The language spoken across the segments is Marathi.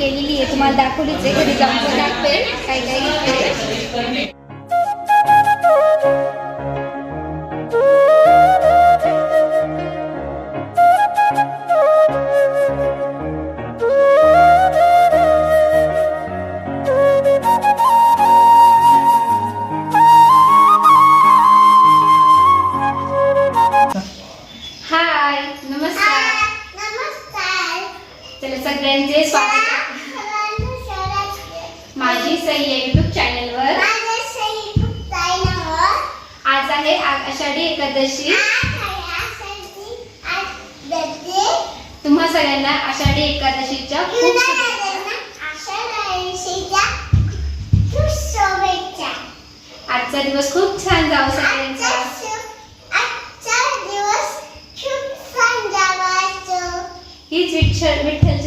केलेली आहे. तुम्हाला दाखवलीच आहे. घरी जाऊन दाखवेल काय काय घेतलंय. हाय नमस्कार. नमस्कार. चला सगळ्यांचे स्वागत. माझी सई युट्यूब चॅनलवर आज आहे आषाढी एकादशी. तुम्हा सगळ्यांना आषाढी एकादशीच्या खूप. आजचा दिवस खूप छान जाऊ सगळ्यांचा. हीच विठ्ठल विठ्ठल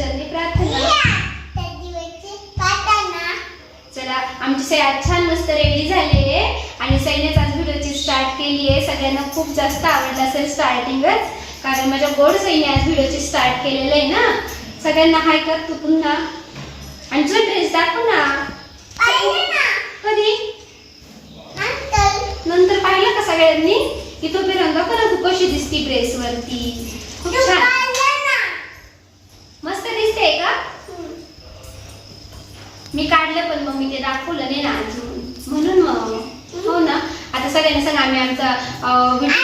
आमची आज छान मस्त रेडी झाली आहे. आणि सईनेच आज व्हिडिओची स्टार्ट केली आहे. सगळ्यांना खूप जास्त आवडलं असेल स्टार्टिंगच कारण माझ्या गोड सईने आज व्हिडिओची स्टार्ट केलेलं आहे ना. सगळ्यांना हाय कर तू पुन्हा. आणि तुझा ड्रेस दाखव ना. कधी? नंतर. पाहिलं का सगळ्यांनी? की तो रंग करा तू कशी दिसती ड्रेस वरती खूप छान मस्त दिसते का मी काढलं पण मग मी ते दाखवलं नाही ना अजून. म्हणून मग हो ना? आता सगळ्यांना सांग आम्ही आमचा व्हिडिओ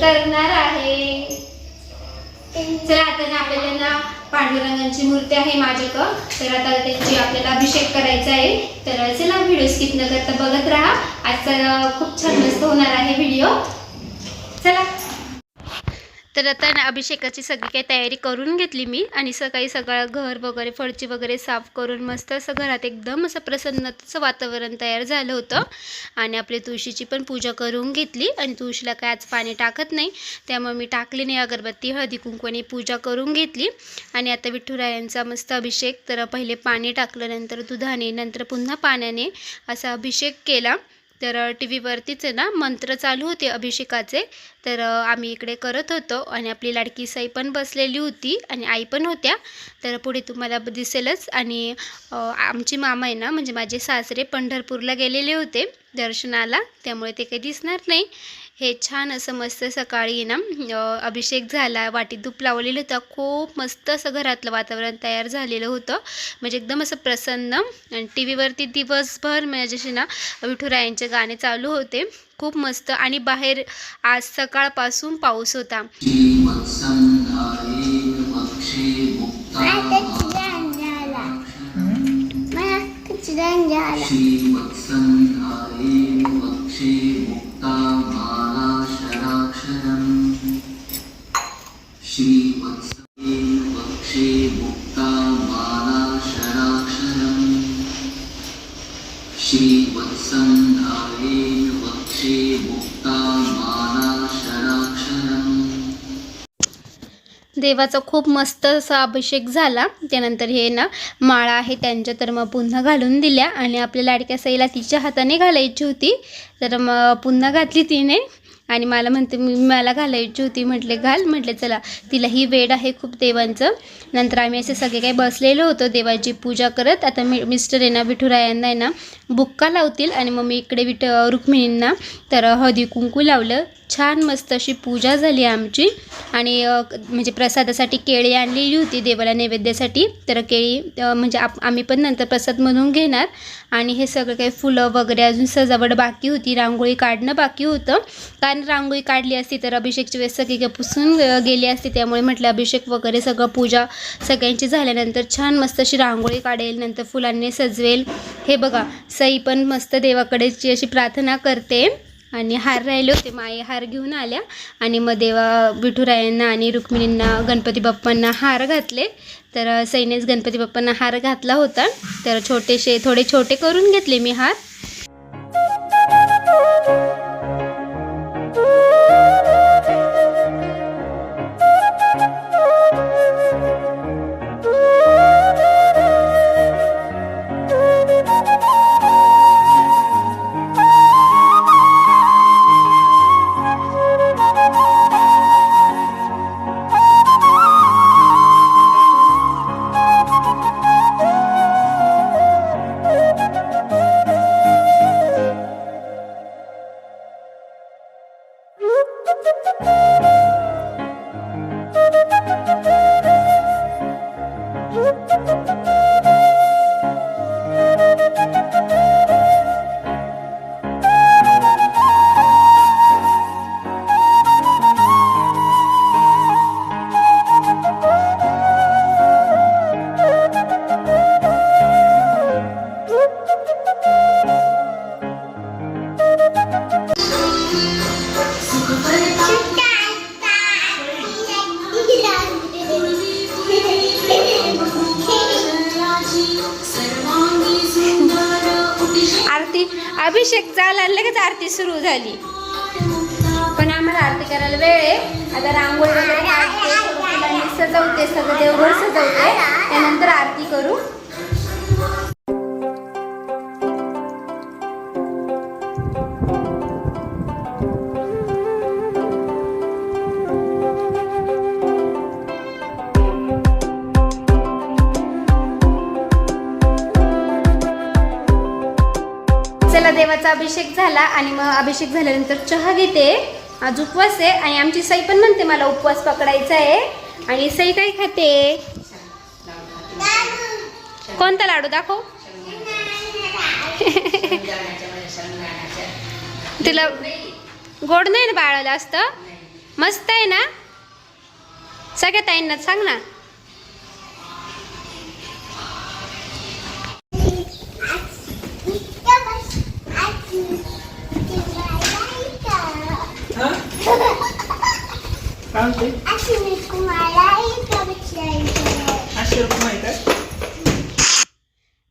करणार आहे. चला आता ना आपल्याला ना पांडुरंगाची मूर्ती आहे माझ्याकडं. तर आता त्याची आपल्याला अभिषेक करायचा आहे. तर चला व्हिडिओ स्किप न करता बघत राहा. आजचा खूप छान मस्त होणार आहे व्हिडिओ चला. तर आता ना अभिषेकाची सगळी काही तयारी करून घेतली मी आणि सकाळी सगळं घर वगैरे फळची वगैरे साफ करून मस्त असं घरात एकदम असं प्रसन्नतेचं वातावरण तयार झालं होतं. आणि आपली तुळशीची पण पूजा करून घेतली आणि तुळशीला काय आज पाणी टाकत नाही त्यामुळे मी टाकली नाही अगरबत्ती हळदी कुंकवाने पूजा करून घेतली. आणि आता विठुरायांचा मस्त अभिषेक तर पहिले पाणी टाकलं नंतर दुधाने नंतर पुन्हा पाण्याने असा अभिषेक केला. तर टी व्हीवरतीच आहे ना मंत्र चालू होते अभिषेकाचे. तर आम्ही इकडे करत होतो आणि आपली लाडकी साई पण बसलेली होती आणि आई पण होत्या. तर पुढे तुम्हाला दिसेलच आणि आमची मामा आहे ना म्हणजे माझे सासरे पंढरपूरला गेलेले होते दर्शनाला. त्यामुळे ते काही दिसणार नाही. हे छान असं मस्त सकाळी ना अभिषेक झाला वाटीत धूप लावलेलं होतं. खूप मस्त असं घरातलं वातावरण तयार झालेलं होतं. म्हणजे एकदम असं प्रसन्न. आणि टी व्हीवरती दिवसभर माझ्याशी ना विठुरायांचे गाणे चालू होते. खूप मस्त. आणि बाहेर आज सकाळपासून पाऊस होता. श्रीवत्सन्धाये देवाचा खूप मस्त असा अभिषेक झाला. त्यानंतर हे ना माळा आहे त्यांच्या तर मग पुन्हा घालून दिल्या आणि आपल्या लाडक्या सईला तिच्या हाताने घालायची होती. तर मग पुन्हा घातली तिने आणि मला म्हणते मी मला घालायची होती. म्हटले घाल. म्हटले चला तिला ही वेड आहे खूप देवांचं. नंतर आम्ही असे सगळे काही बसलेलो होतो देवाची पूजा करत. आता मी मिस्टर आहे ना विठुरायांना आहे ना बुक्का लावतील आणि मग मी इकडे विठ रुक्मिणींना तर हळदी कुंकू लावलं. छान मस्त अशी पूजा झाली आमची. आणि म्हणजे प्रसादासाठी केळी आणलेली होती देवाला नैवेद्यासाठी. तर केळी म्हणजे आप आम्ही पण नंतर प्रसाद म्हणून घेणार. आणि हे सगळं काही फुलं वगैरे अजून सजावट बाकी होती. रांगोळी काढणं बाकी होतं. कारण रांगोळी काढली असती तर अभिषेकची वेळेस सगळी पुसून गेली असती. त्यामुळे म्हटलं अभिषेक वगैरे सगळं पूजा सगळ्यांची झाल्यानंतर छान मस्त अशी रांगोळी काढेल नंतर फुलांनी सजवेल. हे बघा सई पण मस्त देवाकडेची अशी प्रार्थना करते. आणि हार राहिले होते माई हार घेऊन आल्या. आणि मग देवा विठुरायांना आणि रुक्मिणींना गणपती बाप्पांना हार घातले. तर सैनेच गणपती बाप्पांना हार घातला होता. तर छोटेसे थोडे छोटे करून घेतले मी हार. आरती अभिषेक झाला लगेच आरती सुरू झाली. पण आम्हाला आरती करायला वेळ आहे. आता रांगोळी वगैरे सजवते सगळं देवघर सजवते. त्यानंतर आरती करू. अभिषेक झाला आणि मग अभिषेक झाल्यानंतर चहा घेते आज उपवास आहे आणि आमची सई पण म्हणते मला उपवास पकडायचा आहे. आणि सई काय खाते? कोणता लाडू दाखव. तिला गोड नाही ना बाळाला असतं? मस्त आहे ना? सगळ्या ताईंना सांग ना.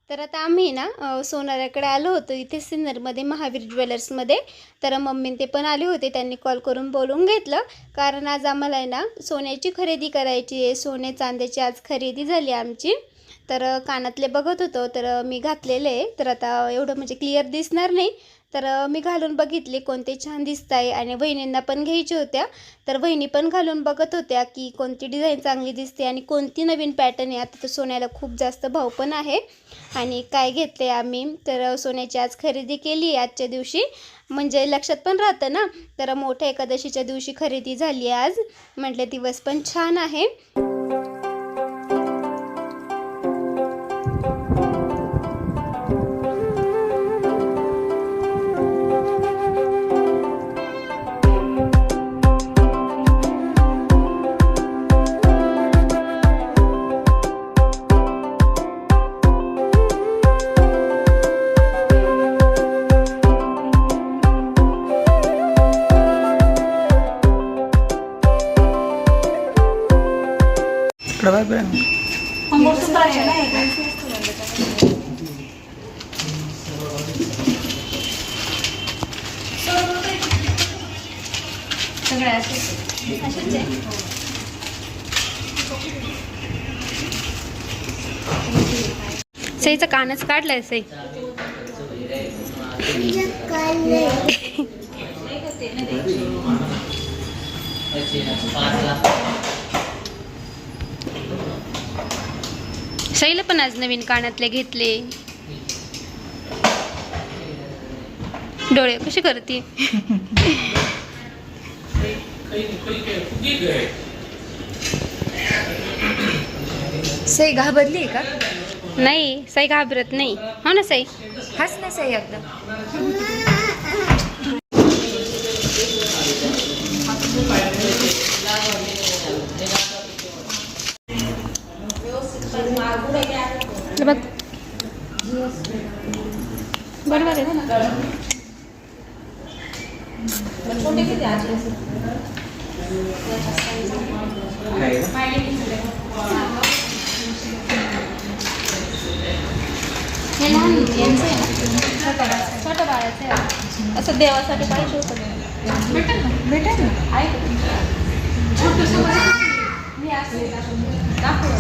तर आता आम्ही ना सोनाऱ्याकडे आलो होतो इथे सिन्नरमध्ये महावीर ज्वेलर्समध्ये. तर मम्मी ते पण आले होते त्यांनी कॉल करून बोलून घेतलं. कारण आज आम्हाला आहे ना सोन्याची खरेदी करायची आहे. सोने चांद्याची आज खरेदी झाली आमची. तर कानातले बघत होतो तर मी घातलेले आहे. तर आता एवढं म्हणजे क्लिअर दिसणार नाही. तर मी घालून बघितले कोणते छान दिसत आहे आणि वहिनींना पण घ्यायच्या होत्या. तर वहिनी पण घालून बघत होत्या की कोणती डिझाईन चांगली दिसते आणि कोणती नवीन पॅटर्न आहे. आता तर सोन्याला खूप जास्त भाव पण आहे. आणि काय घेतले आम्ही? तर सोन्याची आज खरेदी केली आहे आजच्या दिवशी. म्हणजे लक्षात पण राहतं ना? तर मोठ्या एकादशीच्या दिवशी खरेदी झाली आहे आज. म्हटलं दिवस पण छान आहे. सगळ्या असेच आहे. सईचा कानच काढलाय सई. सईला पण आज नवीन कानातले घेतले. डोळे कशी करते? सई घाबरली आहे का? नाही सई घाबरत नाही. हो ना सई? हस ना सई एकदा. बघ. बरोबर आहे ना? हे लहान यांचं आहे छोटं छोटं बाळाचं आहे असं देवासाठी पाहिजे होतं भेटेल ना भेटेल ना आहे छोटंसं मी असं दाखव.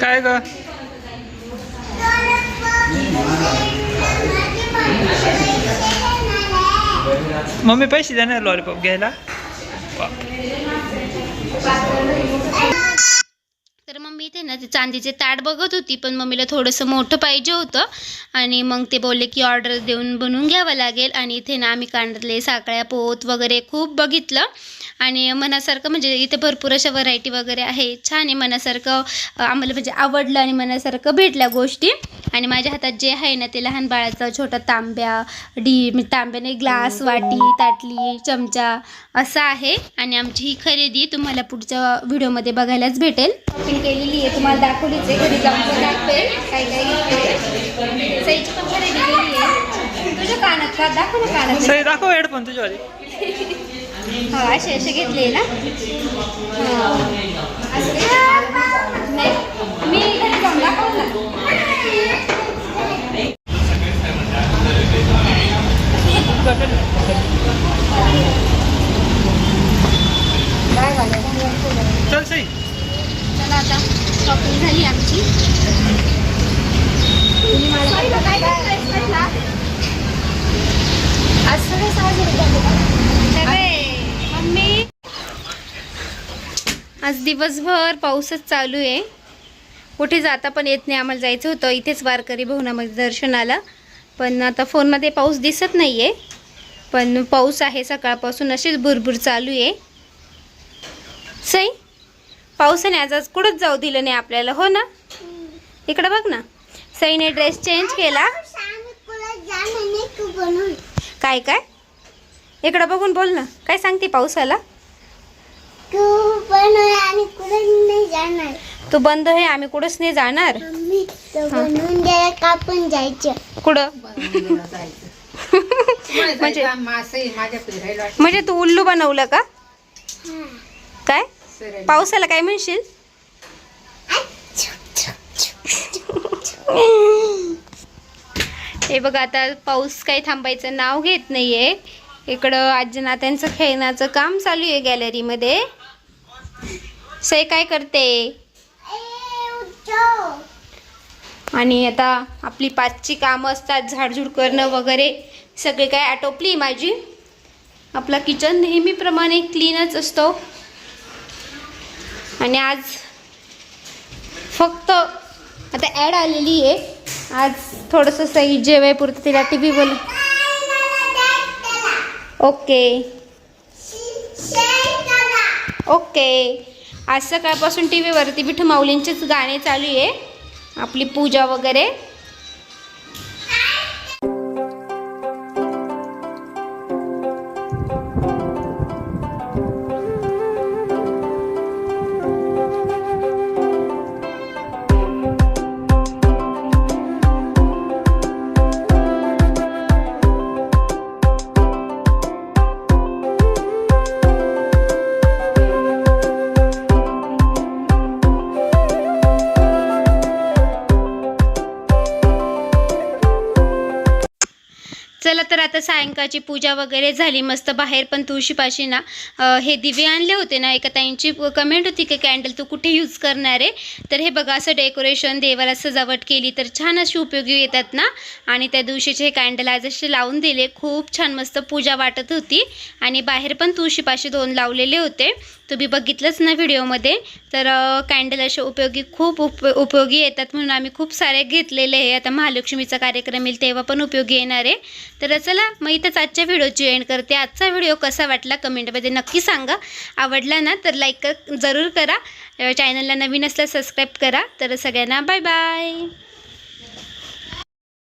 काय ग मम्मी पैसे देणार लॉलीपॉप घ्यायला? तर मम्मी इथे ना ते चांदीचे ताट बघत होती पण मम्मीला थोडंसं मोठं पाहिजे होतं. आणि मग ते बोलले की ऑर्डर देऊन बनवून घ्यावं लागेल. आणि इथे ना आम्ही कांडले साकळ्या पोत वगैरे खूप बघितलं. आणि मनासारखं म्हणजे इथे भरपूर अशा व्हरायटी वगैरे आहे. छान आहे मनासारखं आम्हाला म्हणजे आवडलं आणि मनासारखं भेटल्या गोष्टी. आणि माझ्या हातात जे आहे ना ते लहान बाळाचा छोटा तांब्या डी म्हणजे तांब्याने ग्लास वाटी ताटली चमचा असं आहे. आणि आमची ही खरेदी तुम्हाला पुढच्या व्हिडिओमध्ये बघायलाच भेटेल. शॉपिंग केलेली आहे तुम्हाला दाखवलीच आहे. घरी जाऊन दाखवेल. काय काय घेतले सईची पण खरेदी केली आहे. तुझ्या कानात का? दाखव ना कानात. दाखव हेडफोन तुझ्यावाले. हा असे असे घेतले ना हा. असं नाही मी घरी जाऊन दाखवू ना चल सई चला आता शॉपिंग झाली आमची तुम्ही मला काय आज सगळे सहाशे रुपये मम्मी. आज दिवसभर पाऊसच चालू आहे. कुठे जाता पण येत नाही. आम्हाला जायचं होतं. इथेच वारकरी भवनामध्ये दर्शनाला. पण आता फोनमध्ये पाऊस दिसत नाही आहे पण पाऊस आहे सकाळपासून. अशीच भुरभुर चालू आहे. सई पावसाने आज आज कुठंच जाऊ दिलं नाही आपल्याला. हो ना? इकडं बघ ना. सईने ड्रेस चेंज केला. काय काय? इकडं बघून बोल ना. काय सांगते पावसाला? तू बंद आहे आम्ही कुठंच नाही जाणार? मम्मी तो बनवून द्यायला का पण जायचं. कुठं? म्हणजे म्हणजे तू उल्लू बनवलं का? काय? पावसाला काय म्हणशील? हे बघ आता पाऊस काही थांबायचं नाव घेत नाहीये. इकडं आजी नात्यांचं खेळण्याचं काम चालू आहे गॅलरीमध्ये. सई काय करते? आणि आता आपली पाचची कामं असतात झाडझूड करणं वगैरे. सगळे काय आटोपली माझी? आपला किचन नेहमीप्रमाणे क्लीनच असतो. आणि आज फक्त आता ॲड आलेली आहे. आज थोडंसं सई जेवायपुरतं तिला टी व्ही बोल ओके. ओके. आज सकाळपासून टी व्हीवरती विठू माऊलींचेच गाणे चालू आहे. आपली पूजा वगैरे. तर आता सायंकाळची पूजा वगैरे झाली मस्त बाहेर पण तुळशीपाशी ना हे दिवे आणले होते ना एका ताईंची कमेंट होती की कॅन्डल तू कुठे यूज करणार आहे? तर हे बघा असं डेकोरेशन देवाला सजावट केली तर छान अशी उपयोगी येतात ना. आणि त्या दिवशीचे हे कॅन्डल आज असे लावून दिले खूप छान मस्त पूजा वाटत होती. आणि बाहेर पण तुळशीपाशी दोन लावलेले होते. तुम्ही बघितलंच ना व्हिडिओमध्ये. तर कॅन्डल असे उपयोगी खूप उप उपयोगी येतात म्हणून आम्ही खूप सारे घेतलेले आहे. आता महालक्ष्मीचा कार्यक्रम येईल तेव्हा पण उपयोगी येणार आहे. तर चला मग इथंच आजच्या व्हिडिओची एंड करते. आजचा व्हिडिओ कसा वाटला कमेंटमध्ये नक्की सांगा. आवडला ना तर लाईक जरूर करा. चॅनलला नवीन असल्यास सबस्क्राईब करा. तर सगळ्यांना बाय बाय